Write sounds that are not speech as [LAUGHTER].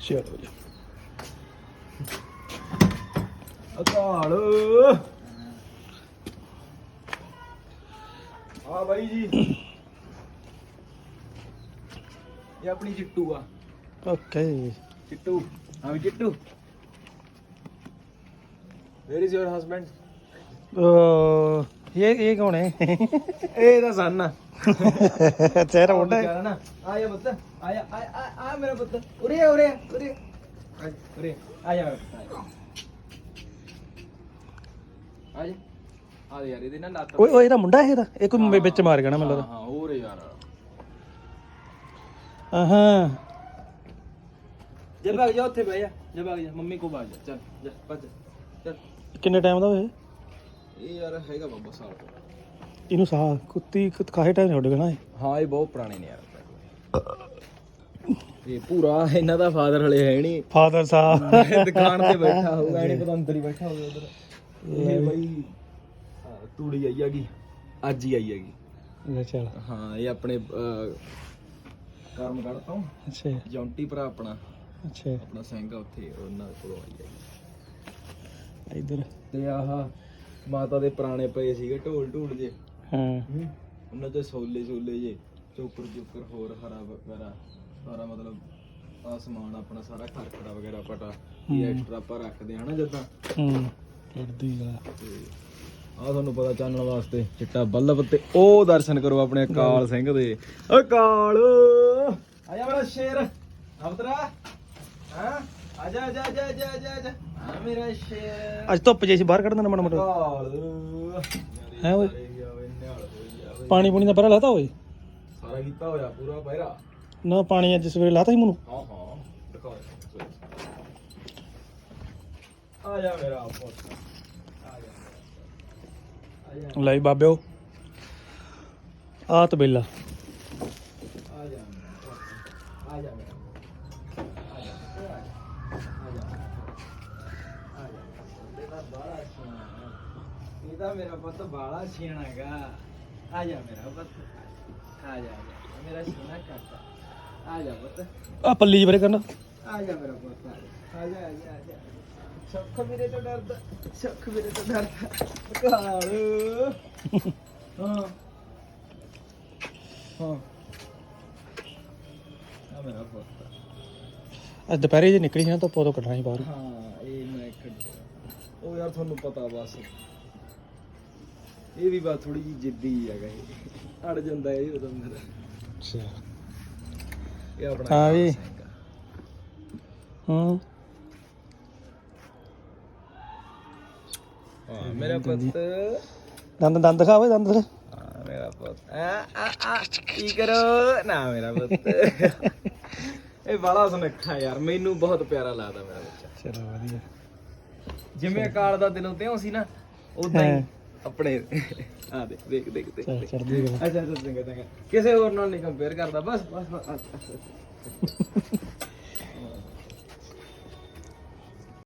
ਚਲੋ ਜੀ। ਅਕਾਲ। ਆ ਬਾਈ ਜੀ। ਇਹ ਆਪਣੀ ਚਿੱਟੂ ਆ। ਓਕੇ ਚਿੱਟੂ। ਹਾਂ ਵੀ Chittu. Where is your husband ਇਹ ਇਹ ਕੌਣ ਹੈ? ਇਹ ਤਾਂ ਸਨ ਆ। ਚਿਹਰਾ ਹੈ ਨਾ। ਆਇਆ ਪੁੱਤ ਆਇਆ ਆ ਆ ਆ ਮੇਰਾ ਪੁੱਤ। ਉਰੇ ਆ, ਉਰੇ ਆ, ਉਰੇ ਆ। ਆ ਉਰੇ ਆ ਜਾ। ਆ ਜਾ। ਆ ਯਾਰ ਇਹਦੇ ਨਾਲ ਲੱਤ ਓਏ ਓਏ ਇਹਦਾ ਮੁੰਡਾ ਹੈ ਇਹਦਾ? ਇਹ ਕੋਈ ਵਿੱਚ ਮਾਰ ਗਿਆ ਨਾ ਮੈਨੂੰ ਹਾਂ ਹਾਂ ਹੋਰ ਯਾਰ। ਲੱਗਦਾ ਹਾਂ ਜੇ ਭਾਗ ਜਾ ਉੱਥੇ ਬਹਿ ਜਾ। ਜੇ ਭਾਗ ਜਾ ਮੰਮੀ ਕੋ ਭਾਗ ਜਾ। ਚੱਲ ਜਾ ਭੱਜ ਚੱਲ। ਕਿੰਨੇ ਟਾਈਮ ਦਾ ਹੋਏ ਇਹ ਯਾਰ ਹੈਗਾ ਬਾਬਾ ਸਾਲ ਇਹਨੂੰ ਸਾਹ ਕੁੱਤੀ ਕਾਹੇ ਟਾਈਮ ਛੱਡ ਇਹ। ਹਾਂ ਇਹ ਬਹੁਤ ਪੁਰਾਣੇ ਨੇ ਯਾਰ। ਇਹ ਪੂਰਾ ਇਹਨਾਂ ਦਾ ਫਾਦਰ ਹਲੇ ਹੈ ਨਹੀਂ। ਫਾਦਰ ਸਾਹਿਬ। ਦੁਕਾਨ ਤੇ ਬੈਠਾ ਹੋਊਗਾ ਇਹਨੇ ਪਤਾ ਅੰਦਰ ਹੀ ਬੈਠਾ ਹੋਊਗਾ ਉਧਰ। ਇਹ ਬਈ ਤੂੜੀ ਆਈ ਹੈਗੀ ਅੱਜ ਹੀ ਆਈ ਹੈਗੀ। ਲੈ ਚੱਲ। ਹਾਂ ਇਹ ਆਪਣੇ ਅਹ, ਕਰਮ ਕੱਢ ਤੋਂ ਅੱਛਾ। ਜੌਂਟੀ ਭਰਾ ਆਪਣਾ। ਅੱਛਾ। ਆਪਣਾ ਸਿੰਘ ਉੱਥੇ ਉਹਨਾਂ ਕੋਲੋਂ ਆਈ ਹੈਗੀ। ਇਧਰ। ਤੇ ਆਹ ਮਾਤਾ ਦੇ ਪੁਰਾਣੇ ਪਏ ਸੀਗੇ ਢੋਲ ਢੋਲ ਜੇ ਹਾਂ। ਉਹਨਾਂ ਚ ਸੋਲੇ ਸੋਲੇ ਜੇ ਚੋਕਰ ਚੋਕਰ ਹੋਰ ਹਰਾ ਵਗੈਰਾ ਸਾਰਾ ਮਤਲਬ ਆ ਸਮਾਨ ਆਪਣਾ ਸਾਰਾ ਖਰਖੜਾ ਵਗੈਰਾ ਪਟਾ ਇਹ ਐਕਸਟਰਾ ਆਪਾਂ ਰੱਖਦੇ ਹਾਂ ਨਾ ਜਦਾਂ। ਹੂੰ। ਲੜਦੀ ਗਾ ਤੇ ਆ ਤੁਹਾਨੂੰ ਪਤਾ ਚਾਨਣ ਵਾਸਤੇ ਚਿੱਟਾ ਬੱਲਬ ਤੇ ਉਹ ਦਰਸ਼ਨ ਕਰੋ ਆਪਣੇ ਅਕਾਲ ਸਿੰਘ ਦੇ। ਅਕਾਲ! ਆ ਜਾ ਮੇਰਾ ਸ਼ੇਰ ਅਵਤਰਾ। ਹਾਂ? ਆ ਜਾ ਆ ਜਾ ਆ ਜਾ ਆ ਜਾ, ਆ ਜਾ ਆ ਜਾ ਆ ਮੇਰਾ ਸ਼ੇਰ। ਅੱਜ ਧੁੱਪ ਜੇ ਸੀ ਬਾਹਰ ਕੱਢ ਦੇਣਾ ਮਾੜਾ ਮੋਟਾ। ਅਕਾਲ ਹੈ ਓਏ? ਨਿਹਾਲ ਹੋਈ ਜਾਵੇ। ਪਾਣੀ ਪੂਣੀ ਦਾ ਪਰਾ ਲਾਤਾ ਓਏ? ਸਾਰਾ ਕੀਤਾ ਹੋਇਆ ਪੂਰਾ ਪਹਿਰਾ। ਨਾ ਪਾਣੀ ਅੱਜ ਸਵੇਰੇ ਲਾਤਾ ਸੀ ਮੈਨੂੰ। ਹਾਂ ਹਾਂ ਦਿਖਾ ਆ ਜਾ ਮੇਰਾ ਪੁੱਤ। ਆ ਜਾ ਆ ਜਾ। ਲੈ ਬਾਬਿਓ। ਆ ਤਬੇਲਾ। ਆ ਜਾ ਮੇਰਾ ਪੁੱਤ। ਆ ਜਾ ਮੇਰਾ ਪੁੱਤ। ਆ ਜਾ ਆ ਜਾ ਆ ਜਾ ਆ ਜਾ ਇਹਦਾ ਬਾਲਾ ਸਿਆਣਾ ਇਹਦਾ ਮੇਰਾ ਪੁੱਤ ਬਾਲਾ ਸਿਆਣਾ ਹੈਗਾ। ਆ ਜਾ ਮੇਰਾ ਪੁੱਤ। ਆ ਜਾ ਆ ਜਾ। ਮੇਰਾ ਸਿਆਣਾ ਕਾਕਾ। ਆ ਜਾ ਪੁੱਤ। ਆ ਪੱਲੀ ਜਵਰੇ ਕਰਨਾ। ਆ ਜਾ ਮੇਰਾ ਪੁੱਤ ਆ ਜਾ। ਆ ਜਾ ਆ ਜਾ, ਆ ਜਾ। ਮੇਰੇ ਤੋਂ ਡਰਦਾ। ਸੁੱਖ ਮੇਰੇ ਤੋਂ ਡਰਦਾ। ਕਾਲ ਹਾਂ। ਹਾਂ। ਆ ਮੇਰਾ ਪੁੱਤ। ਅੱਜ ਦੁਪਹਿਰੇ ਜੇ ਨਿਕਲੀ ਸੀ ਨਾ ਤਾਂ ਪੋਤੋਂ ਕੱਢਣਾ ਸੀ ਬਾਹਰ। ਹਾਂ। ਉਹ ਯਾਰ ਤੁਹਾਨੂੰ ਪਤਾ ਬਸ। ਇਹ ਵੀ ਬਸ ਥੋੜੀ ਜਿਹੀ ਜਿੱਦੀ ਹੈਗਾ ਇਹ। ਅੜ ਜਾਂਦਾ ਇਹ ਉਦੋਂ ਮੇਰਾ। ਅੱਛਾ। ਇਹ ਆਪਣਾ ਹਾਂ ਵੀ। ਹੂੰ। ਹਾਂ ਮੇਰਾ ਪੁੱਤ। ਦੰਦ ਦੰਦ ਦਿਖਾ ਓਏ ਦੰਦ ਦਿਖਾ। ਹਾਂ ਮੇਰਾ ਪੁੱਤ। ਆ ਆ ਆ ਕੀ ਕਰੋ? ਨਾ ਮੇਰਾ ਪੁੱਤ। [LAUGHS] ਇਹ ਬੜਾ ਸੁਨੱਖਾ ਯਾਰ ਮੈਨੂੰ ਬਹੁਤ ਪਿਆਰਾ ਲੱਗਦਾ ਮੇਰਾ ਬੱਚਾ। ਚਲੋ ਵਧੀਆ। ਜਿਵੇਂ ਅਕਾਲ ਦਾ ਦਿਲੋਂ ਤਿਉਂ ਸੀ ਨਾ ਉਦਾਂ ਹੀ। ਆਪਣੇ ਆ ਦੇਖ ਦੇਖ ਦੇਖ ਦੇਖ। ਚਲ ਚੜਦੀ ਗੱਲ ਅੱਛਾ ਅੱਛਾ ਚੰਗਾ ਚੰਗਾ। ਕਿਸੇ ਹੋਰ ਨਾਲ ਨਹੀਂ ਕੰਪੇਅਰ ਕਰਦਾ ਬਸ, ਬਸ।